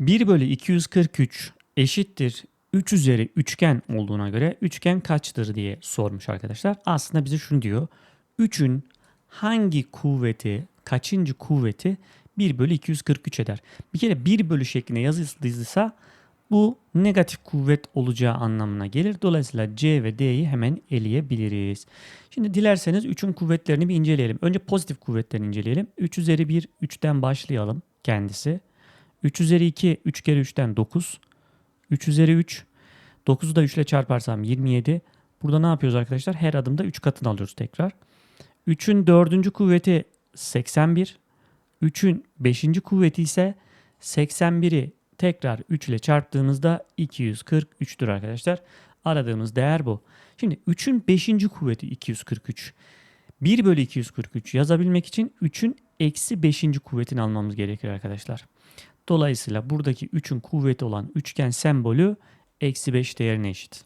1 bölü 243 eşittir 3 üzeri üçgen olduğuna göre üçgen kaçtır diye sormuş arkadaşlar. Aslında bize şunu diyor. 3'ün hangi kuvveti, kaçıncı kuvveti 1 bölü 243 eder? Bir kere 1 bölü şeklinde yazıldıysa bu negatif kuvvet olacağı anlamına gelir. Dolayısıyla C ve D'yi hemen eleyebiliriz. Şimdi dilerseniz 3'ün kuvvetlerini bir inceleyelim. Önce pozitif kuvvetlerini inceleyelim. 3 üzeri 1, 3'ten başlayalım kendisi. 3 üzeri 2, 3 kere 3'ten 9. 3 üzeri 3. 9'u da 3 ile çarparsam 27. Burada ne yapıyoruz arkadaşlar? Her adımda 3 katını alıyoruz tekrar. 3'ün 4. kuvveti 81. 3'ün 5. kuvveti ise 81'i tekrar 3 ile çarptığımızda 243'tür arkadaşlar. Aradığımız değer bu. Şimdi 3'ün 5. kuvveti 243. 1 bölü 243 yazabilmek için 3'ün eksi 5. kuvvetini almamız gerekir arkadaşlar. Dolayısıyla buradaki 3'ün kuvveti olan üçgen sembolü eksi 5 değerine eşit.